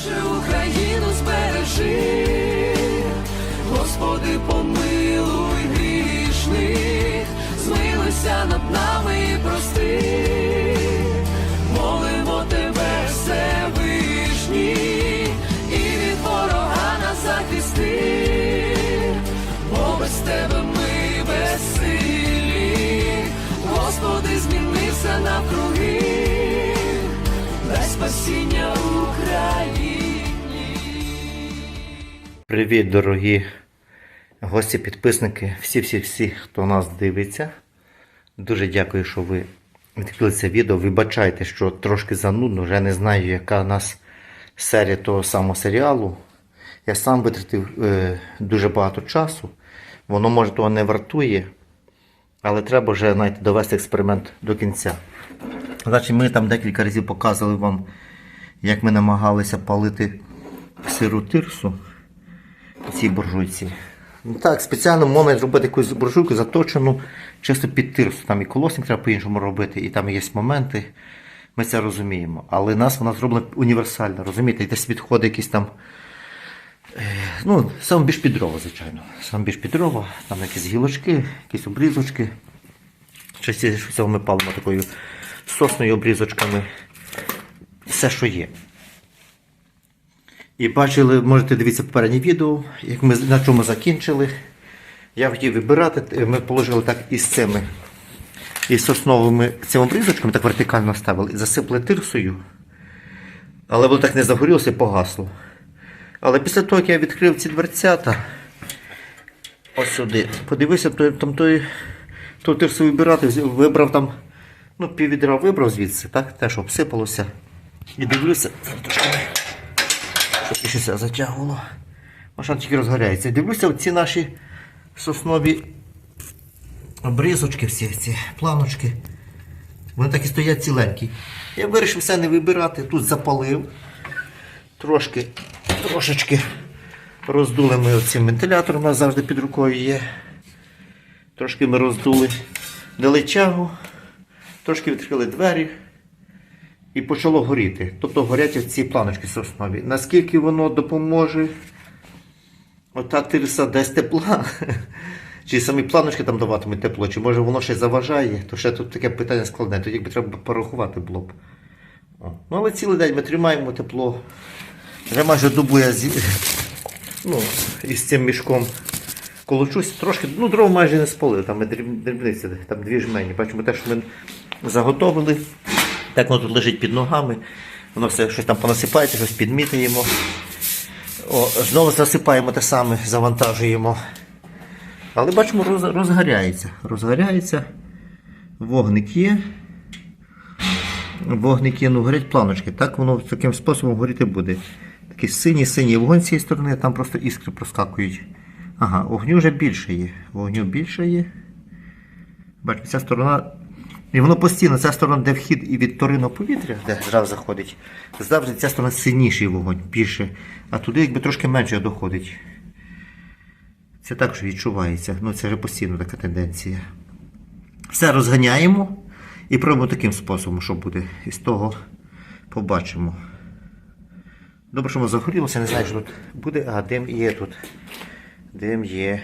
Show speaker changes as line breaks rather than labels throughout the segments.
是无可。
Привіт, дорогі гості, підписники, всі-всі-всі, хто нас дивиться. Дуже дякую, що ви відкрили це відео. Вибачайте, що трошки занудно, вже не знаю, яка у нас серія того самого серіалу. Я сам витратив е, дуже багато часу. Воно може того не вартує, але треба вже знаєте, довести експеримент до кінця. Значить, ми там декілька разів показували вам, як ми намагалися палити сиру тирсу цій буржуйці. Ну так, спеціально можна зробити якусь буржуйку заточену чисто під тирсу. Там і колосник треба по-іншому робити, і там є моменти. Ми це розуміємо. Але нас вона зроблена універсально, розумієте, і десь відходи якісь там. е, Ну, саме більш під дрова, звичайно. Саме більш під дрова, там якісь гілочки, якісь обрізочки. Частіше ми палимо такою сосною обрізочками. Все, що є. І бачили, можете дивитися попереднє відео, як ми на чому закінчили. Я хотів вибирати, ми положили так із цими із сосновими цими обрізочками, так вертикально ставили, і засипали тирсою. Але воно так не загорілося і погасло. Але після того, як я відкрив ці дверцята, ось сюди, подивився, то, там той, ту тирсу вибирати, вибрав там, ну, піввідра вибрав звідси, так, те, що обсипалося. І дивлюся, трошки більше все затягувало. Машина тільки розгоряється. Дивлюся, ці наші соснові обрізочки, всі ці планочки. Вони так і стоять ціленькі. Я вирішив все не вибирати. Тут запалив. Трошки, трошечки роздули ми цим вентилятором, у нас завжди під рукою є. Трошки ми роздули, дали тягу, трошки відкрили двері і почало горіти. Тобто горять ці планочки соснові. Наскільки воно допоможе, ота тирса дасть тепла. Чи самі планочки там даватимуть тепло, чи може воно ще заважає, то ще тут таке питання складне, тоді якби треба порахувати було б. О. Ну, але цілий день ми тримаємо тепло. Вже майже добу я зі... ну, із цим мішком колочусь. Трошки, ну, дров майже не спалили, там дрібниці, там дві жмені. Бачимо те, що ми заготовили. Так воно тут лежить під ногами. Воно все щось там понасипається, щось підмітаємо. О, знову засипаємо те саме, завантажуємо. Але бачимо, роз, розгоряється. Розгоряється. Вогник є. Вогник є, ну горять планочки. Так воно таким способом горіти буде. Такий синій синій вогонь з цієї сторони, там просто іскри проскакують. Ага, вогню вже більше є. Вогню більше є. Бачите, ця сторона. І воно постійно, ця сторона, де вхід і від торинного повітря, де жар заходить, завжди ця сторона сильніший вогонь, більше. А туди якби трошки менше доходить. Це також відчувається. Ну це вже постійно така тенденція. Все розганяємо і пробуємо таким способом, що буде. І з того побачимо. Добре, що воно загорілося, не знаю, що тут буде. А, дим є тут. Дим є.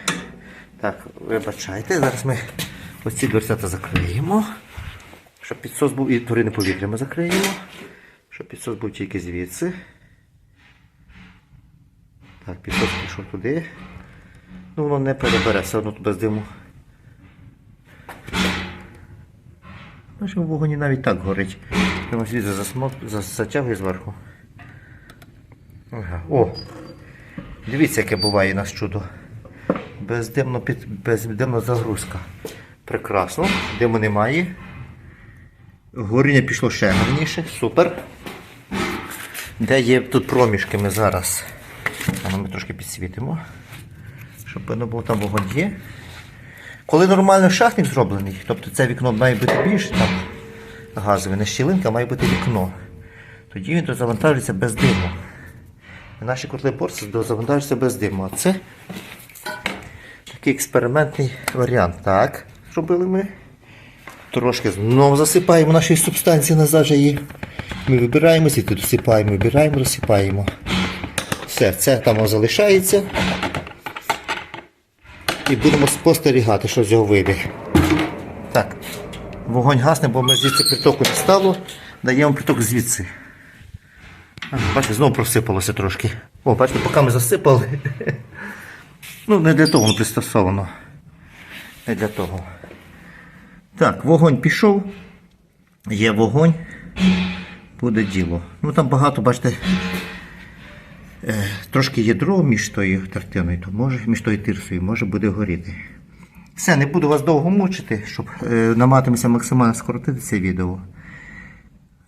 Так, вибачайте, зараз ми ось ці дверцята закриємо. Щоб підсос був і турине повітря ми закриємо. Щоб підсос був тільки звідси. Так, підсос пішов туди. Ну воно не перебере, все одно тут без диму. Бачимо, в вогоні навіть так горить. Тому звідси засмок, затягує зверху. Ага. О! Дивіться, яке буває нас чудо. Бездимно, під, бездимна загрузка. Прекрасно. Диму немає. Горіння пішло ще гарніше. Супер. Де є тут проміжки ми зараз? А ну, ми трошки підсвітимо. Щоб видно було там вогонь є. Коли нормально шахтник зроблений, тобто це вікно має бути більше, там газове, не щілинка, має бути вікно. Тоді він завантажується без диму. Наші котли порції завантажуються без диму. А це такий експериментний варіант. Так, зробили ми. Трошки знову засипаємо наші субстанції назад же її. Ми вибираємо, звідти досипаємо, вибираємо, розсипаємо. Все, це там залишається. І будемо спостерігати, що з його вийде. Так, вогонь гасне, бо ми звідси притоку не стало. Даємо приток звідси. Бачите, знову просипалося трошки. О, бачите, поки ми засипали. Ну, не для того воно пристосовано. Не для того. Так, вогонь пішов. Є вогонь. Буде діло. Ну там багато, бачите, е, трошки ядро між тою тертиною, то може, між тою тирсою, може буде горіти. Все, не буду вас довго мучити, щоб е, намагатимуся максимально скоротити це відео.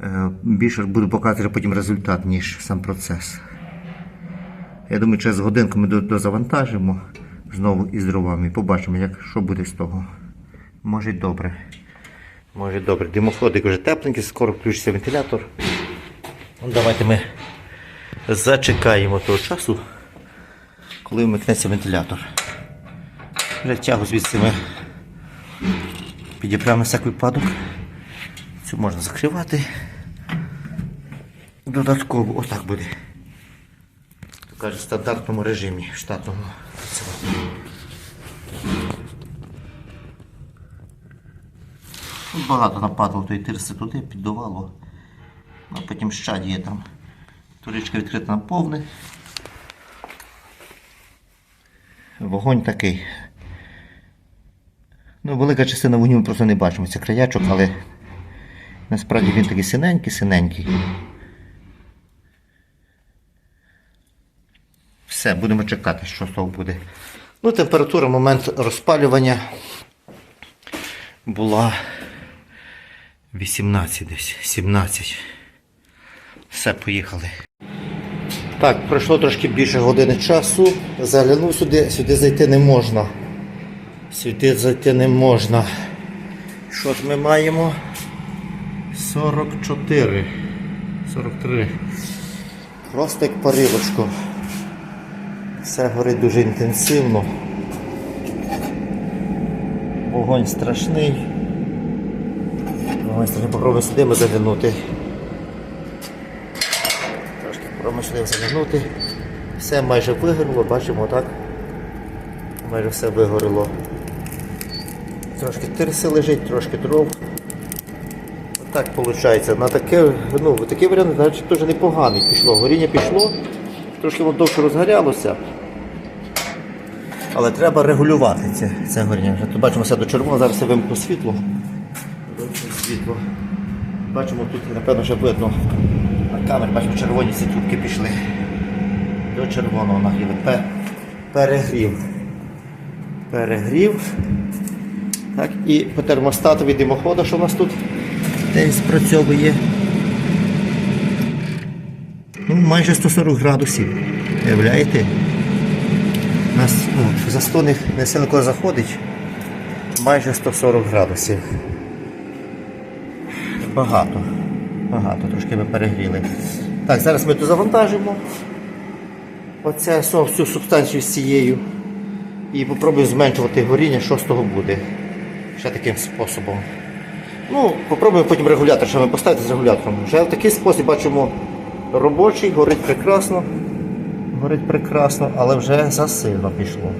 Е, більше буду показувати потім результат, ніж сам процес. Я думаю, через годинку ми дозавантажимо знову із дровами побачимо, як, що буде з того. Може добре. Може добре. Димоходик вже тепленький, скоро включиться вентилятор. Ну, давайте ми зачекаємо того часу, коли вмикнеться вентилятор. Вже тягу звідси ми підібрали на всяк випадок. Цю можна закривати. Додатково отак буде. Каже, в стандартному режимі штатному. Ну, Багато нападало тої тирси туди, піддувало. А потім щадіє там. Турічка відкрита на повне. Вогонь такий. Ну, велика частина вогню ми просто не бачимо. Це краячок, але насправді він такий синенький, синенький. Все, будемо чекати, що з того буде. Ну, температура, момент розпалювання була 18 десь, 17. Все, поїхали. Так, пройшло трошки більше години часу. Заглянув сюди, сюди зайти не можна. Сюди зайти не можна. Що ж ми маємо? 44. 43. Просто як парилочко. Все горить дуже інтенсивно. Вогонь страшний. Вогонь страшний. Попробуємо сюди ми заглянути. Трошки промишляв заглянути. Все майже вигоріло, бачимо так. Майже все вигоріло. Трошки тирси лежить, трошки дров. Отак виходить. На таке, ну, такий варіант значить, теж непоганий пішло. Горіння пішло, трошки воно довше розгорялося. Але треба регулювати це, це горіння. Тут бачимо все до червоного, зараз я вимкну світло. Світло. Бачимо тут, напевно, вже видно на камері, бачимо, червоні ці пішли. До червоного нагріли. Перегрів. Перегрів. Так, і по термостатові димоходу, що у нас тут десь спрацьовує. Ну, майже 140 градусів. Уявляєте? У нас ну, за 100 не, заходить. Майже 140 градусів. Багато. Багато, трошки ми перегріли. Так, зараз ми завантажимо. Оце всю субстанцію з цією. І попробуємо зменшувати горіння, що з того буде. Ще таким способом. Ну, попробуємо потім регулятор, що ми поставити з регулятором. Вже в такий спосіб бачимо робочий, горить прекрасно. Горить прекрасно, але вже засильно пішло.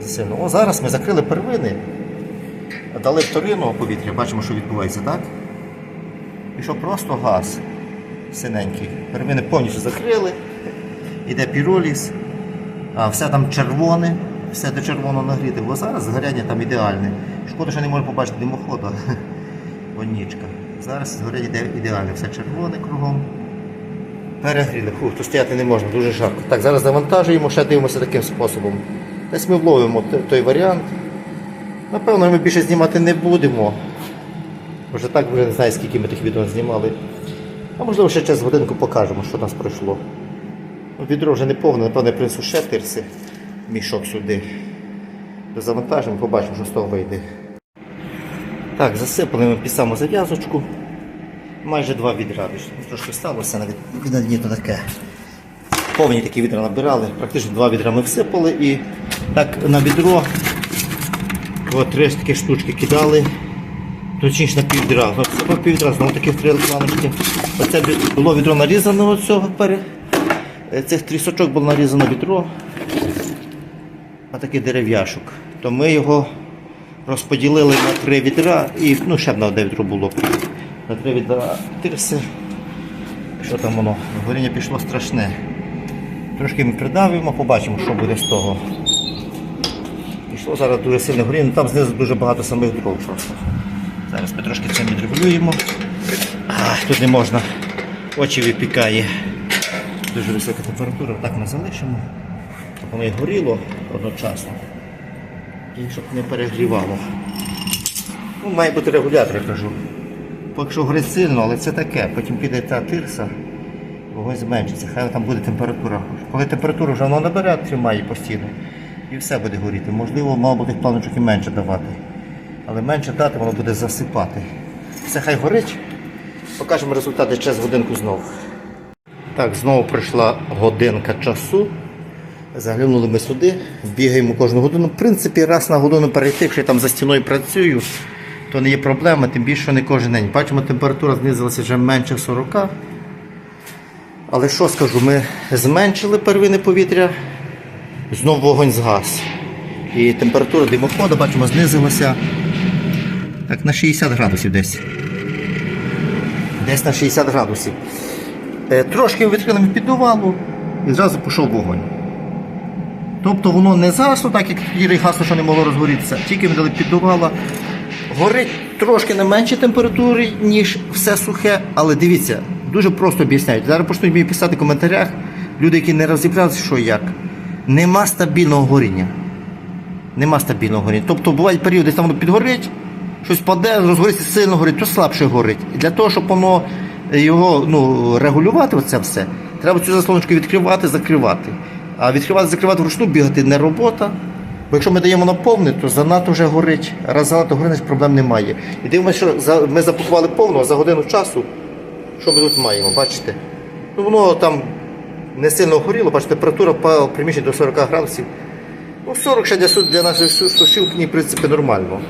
Засильно. О, зараз ми закрили первини, дали вторинного повітря, бачимо, що відбувається, так? Пішов просто газ синенький. Первини повністю закрили, іде піроліз, все там червоне, все до червоного нагріте. Бо зараз згоряння там ідеальне. Шкода, що не можна побачити димохода. Вонічка. Зараз згоряння ідеальне, все червоне кругом. Перегріли. Фух, то стояти не можна, дуже жарко. Так, зараз завантажуємо, ще дивимося таким способом. Десь ми вловимо той варіант. Напевно, ми більше знімати не будемо. Вже так вже не знаю, скільки ми тих відео знімали. А можливо ще через годинку покажемо, що у нас пройшло. Відро вже не повне, напевно, принесу ще тирси, мішок сюди. Завантажимо, побачимо, що з того вийде. Так, засипали ми під саму зав'язочку. Майже два відра. ну, Трошки сталося навіть віда ні, то таке. Повні такі відра набирали, практично два відра ми всипали і так на відро три такі штучки кидали. Точніше на півдра. Оце по півдра, знову таки три планочки. Оце було відро нарізано цього пере. Цих трісочок було нарізано відро. А такий дерев'яшок. То ми його розподілили на три відра і ну, ще б на одне відро було. На три відра тирси. Що там воно? Горіння пішло страшне. Трошки ми придавимо, побачимо, що буде з того. Пішло зараз дуже сильно горіння, ну, там знизу дуже багато самих дров просто. Зараз ми трошки це відрегулюємо. Тут не можна. Очі випікає. Дуже висока температура, так ми залишимо, щоб воно і горіло одночасно. І щоб не перегрівало. Ну, має бути регулятор, я кажу. Поки що горить сильно, але це таке. Потім піде та тирса, вогонь зменшиться. Хай там буде температура. Коли температуру вже воно набере, тримає постійно. І все буде горіти. Можливо, мало бути планочок і менше давати. Але менше дати, воно буде засипати. Все хай горить. Покажемо результати через годинку знову. Так, знову пройшла годинка часу. Заглянули ми сюди, бігаємо кожну годину. В принципі, раз на годину перейти, якщо я там за стіною працюю, то не є проблема, тим більше не кожен день. Бачимо, температура знизилася вже менше 40. Але що скажу, ми зменшили первинне повітря, знов вогонь згас. І температура димоходу, бачимо, знизилася так на 60 градусів десь. Десь на 60 градусів. Е, Трошки відкрили ми піддувало і зразу пішов вогонь. Тобто воно не загасло, так як тоді гасло, що не могло розгорітися, тільки ми дали піддувало. Горить трошки на меншій температурі, ніж все сухе, але дивіться, дуже просто об'ясняють. Зараз почнуть мені писати в коментарях люди, які не розібралися, що як. Нема стабільного горіння. Нема стабільного горіння. Тобто бувають періоди, там воно підгорить, щось паде, розгориться сильно горить, то слабше горить. І для того, щоб воно його ну, регулювати, оце все, треба цю заслоночку відкривати, закривати. А відкривати, закривати вручну бігати не робота. Бо якщо ми даємо на то занадто вже горить. Раз занадто горить, значить проблем немає. І дивимося, що ми запакували повну, а за годину часу, що ми тут маємо, бачите? Ну, воно там не сильно горіло, бачите, температура приміщенні до 40 градусів. Ну, 40 ще для, для нашої сушилки, в принципі, нормально.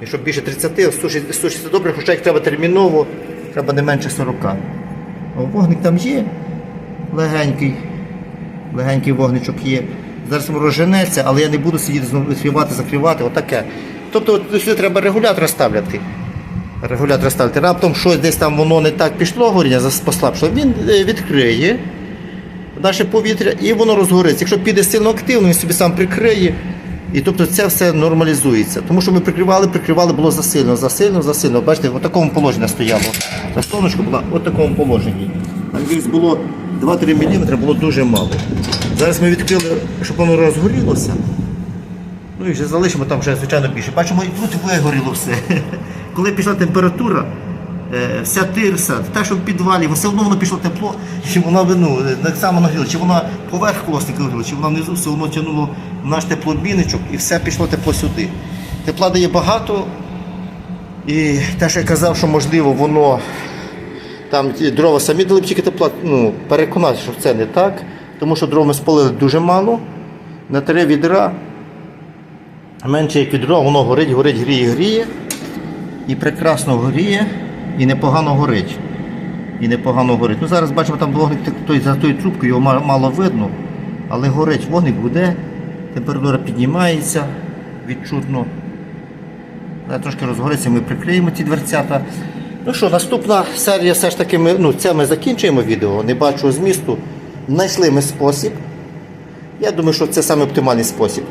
Якщо більше 30, 160 160 добре, хоча як треба терміново, треба не менше 40. О, вогник там є, легенький, легенький вогничок є. Зараз розженеться, але я не буду сидіти знову відкривати, закривати, отаке. Тобто сюди треба регулятор ставляти. Регулятор ставити. Раптом щось десь там воно не так пішло, горіння послабшало, він е, відкриє наше повітря і воно розгориться. Якщо піде сильно активно, він собі сам прикриє. І тобто це все нормалізується. Тому що ми прикривали, прикривали, було засильно, засильно, засильно. Бачите, в такому положенні стояло. Та сонечко було в такому положенні. Там десь було 2-3 мм, було дуже мало. Зараз ми відкрили, щоб воно розгорілося. Ну і вже залишимо там вже, звичайно, більше. Бачимо, і тут вигоріло все. Коли пішла температура, вся тирса, та, що в підвалі, все одно воно пішло тепло, чи вона ну, е, так само нагріла, чи вона поверх колосника нагріла, чи вона внизу все одно тягнуло наш теплообмінничок і все пішло тепло сюди. Тепла дає багато. І те, що я казав, що можливо воно там дрова самі дали б тільки тепла, ну, переконатися, що це не так, тому що дров ми спалили дуже мало. На три відра менше як відро, воно горить, горить, гріє, гріє. І прекрасно горіє, і непогано горить. І непогано горить. Ну зараз бачимо, там вогник той, за тою трубкою, його мало видно, але горить, вогник буде, температура піднімається відчутно. Трошки розгориться, ми прикриємо ці дверцята. Ну що, наступна серія все ж таки ми, ну, це ми закінчуємо відео, не бачу змісту. Знайшли ми спосіб. Я думаю, що це саме оптимальний спосіб.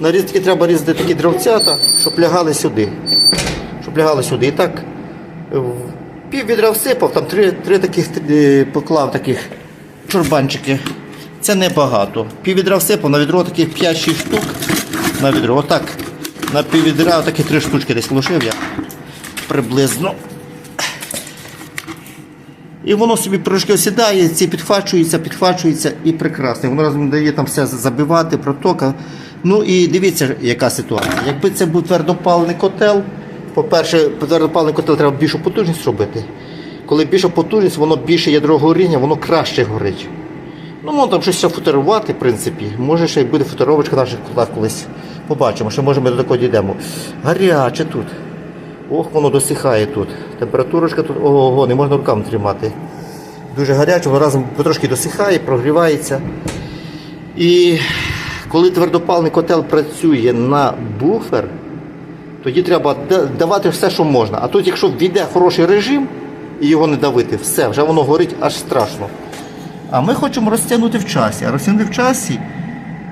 Нарізки треба різати такі дровцята, щоб лягали сюди. Щоб лягали сюди. І так пів відра всипав, там три, три таких е, поклав таких чурбанчики. Це небагато. Пів відра всипав, на відро таких 5-6 штук. На відро. Отак. На пів відра такі три штучки десь ложив я. Приблизно. І воно собі трошки осідає, ці підхвачується, підхвачується і прекрасно. Воно разом дає там все забивати, протока. Ну і дивіться, яка ситуація. Якби це був твердопалений котел, по-перше, твердопалений котел треба більшу потужність робити. Коли більша потужність, воно більше ядро горіння, воно краще горить. Ну, воно там щось футерувати, в принципі. Може, ще й буде футеровочка наших котлах колись. Побачимо, що може ми до такого дійдемо. Гаряче тут. Ох, воно досихає тут. Температурочка тут ого, не можна руками тримати. Дуже гаряче, воно разом потрошки досихає, прогрівається. І коли твердопаливний котел працює на буфер, тоді треба давати все, що можна. А тут, якщо війде хороший режим і його не давити, все, вже воно горить аж страшно. А ми хочемо розтягнути в часі. А розтягнути в часі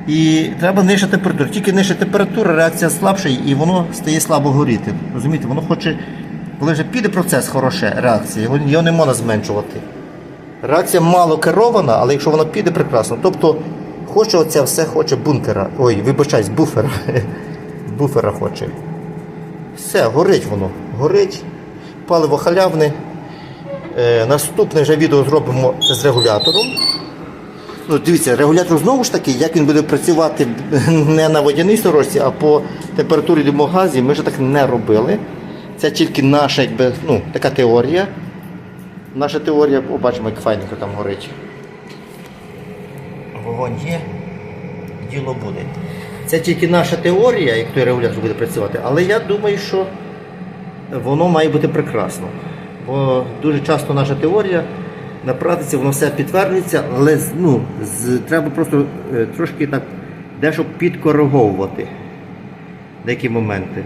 і треба нижча температура. Тільки нижча температура, реакція слабша і воно стає слабо горіти. Розумієте, воно хоче, коли вже піде процес хороше, реакція, його, не можна зменшувати. Реакція мало керована, але якщо вона піде прекрасно. Тобто хоче оце все хоче бункера. Ой, вибачаюсь, буфера. буфера хоче. Все, горить воно. Горить. Паливо халявне. Е, наступне вже відео зробимо з регулятором. Ну, дивіться, регулятор знову ж таки, як він буде працювати не на водяній сорочці, а по температурі димогазі, ми вже так не робили. Це тільки наша якби, ну, така теорія. Наша теорія, побачимо, як файненько там горить. Вогонь є, діло буде. Це тільки наша теорія, як той регулятор буде працювати, але я думаю, що воно має бути прекрасно. Бо дуже часто наша теорія на практиці воно все підтверджується, але ну, з, треба просто е, трошки так дещо підкориговувати деякі моменти.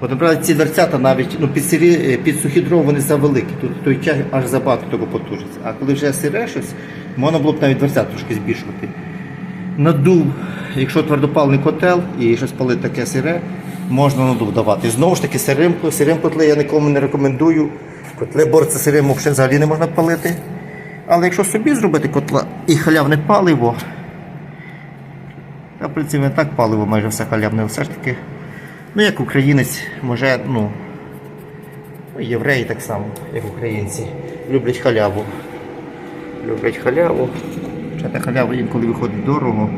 От, наприклад, ці дверцята навіть ну, під, сирі, е, під сухі дрова вони завеликі, тут той час аж забагато того потужиться. А коли вже сире щось, можна було б навіть дверцят трошки збільшувати. Надув, якщо твердопаливний котел і щось палити таке сире, можна надув давати. Знову ж таки, сирим, сирим котли я нікому не рекомендую. Котли борця сирим взагалі не можна палити. Але якщо собі зробити котла і халявне паливо, та в принципі не так паливо майже все халявне, все ж таки. Ну, як українець, може, ну, євреї так само, як українці, люблять халяву. Люблять халяву. Хоча та халява інколи виходить дорого.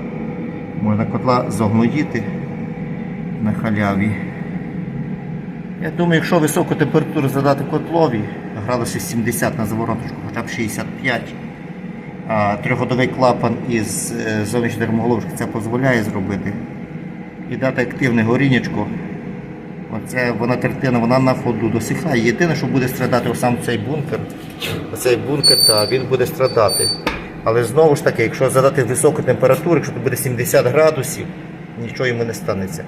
Можна котла загноїти на халяві. Я думаю, якщо високу температуру задати котлові, градусів 70 на завороточку, хоча б 65, а трьохгодовий клапан із е, зовнішньої термоголовки це дозволяє зробити. І дати активне горіннячко. Оце вона третина, вона на ходу досихає. Єдине, що буде страдати сам цей бункер. Оцей бункер, так, він буде страдати. Але знову ж таки, якщо задати високу температуру, якщо тут буде 70 градусів, нічого йому не станеться.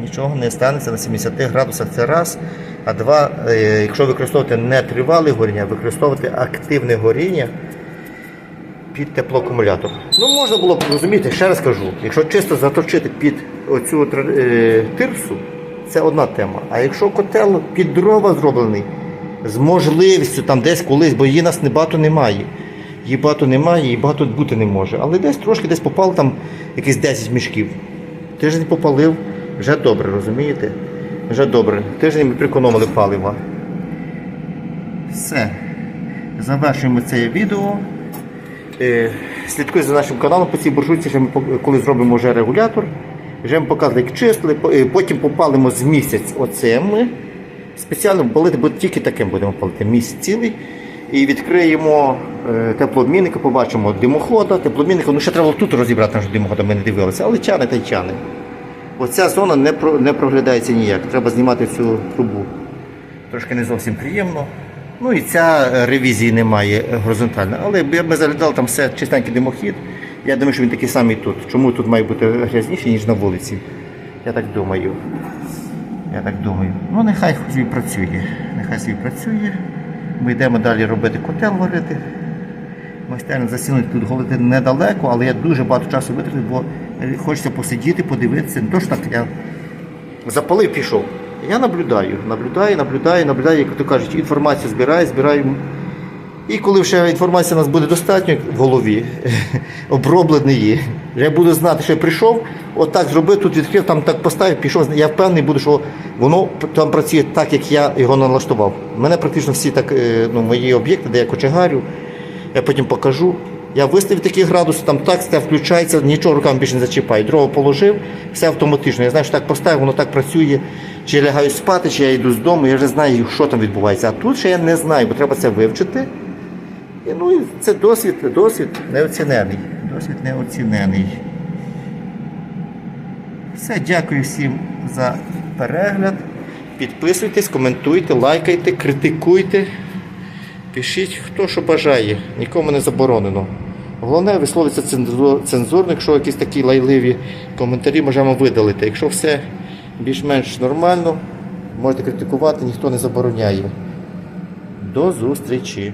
Нічого не станеться на 70 градусах це раз. А два, е, якщо використовувати не тривале горіння, а використовувати активне горіння під теплоакумулятор. Ну, можна було б розуміти, ще раз кажу, якщо чисто заточити під оцю е, тирсу, це одна тема. А якщо котел під дрова зроблений, з можливістю там десь колись, бо її нас небагато немає. Її багато немає, її багато бути не може. Але десь трошки десь попало там якісь 10 мішків. Тиждень попалив, вже добре, розумієте? Вже добре. Тиждень ми прикономили палива. Все. Завершуємо це відео. Е, Слідкуй за нашим каналом по цій буржуйці, ми коли зробимо вже регулятор. Вже ми показали, як чистили, е, потім попалимо з місяць оцим. Спеціально палити, бо тільки таким будемо палити місяць цілий. І відкриємо е, теплообмінника, побачимо димохода, теплообмінника. Ну ще треба тут розібрати наш димохода, ми не дивилися, але чани та й чани. Оця зона не, про, не проглядається ніяк. Треба знімати цю трубу. Трошки не зовсім приємно. Ну і ця ревізії немає горизонтально. Але б- ми заглядали там все чистенький димохід. Я думаю, що він такий самий тут. Чому тут має бути грязніше, ніж на вулиці? Я так думаю. Я так думаю. Ну нехай собі працює. Нехай собі працює. Ми йдемо далі робити котел варити. Майстерня засілення тут голити недалеко, але я дуже багато часу витратив, бо хочеться посидіти, подивитися. Не то ж так я запалив, пішов. Я наблюдаю, наблюдаю, наблюдаю, наблюдаю, як то кажуть, інформацію збираю, збираю. І коли вже інформація у нас буде достатньо в голові, обробленої, я буду знати, що я прийшов, отак зробив, тут відкрив, там так поставив, пішов. Я впевнений буду, що воно там працює так, як я його налаштував. У мене практично всі так, е, ну, мої об'єкти, де я кочегарю, я потім покажу. Я виставив такі градуси, там так все включається, нічого руками більше не зачіпаю. Дрова положив, все автоматично. Я знаю, що так поставив, воно так працює. Чи я лягаю спати, чи я йду з дому, я вже знаю, що там відбувається. А тут ще я не знаю, бо треба це вивчити. І, ну, це досвід, досвід неоцінений. Досвід неоцінений. Все, дякую всім за перегляд. Підписуйтесь, коментуйте, лайкайте, критикуйте. Пишіть, хто що бажає, нікому не заборонено. Головне висловитися цензурно, якщо якісь такі лайливі коментарі можемо видалити. Якщо все більш-менш нормально, можете критикувати, ніхто не забороняє. До зустрічі!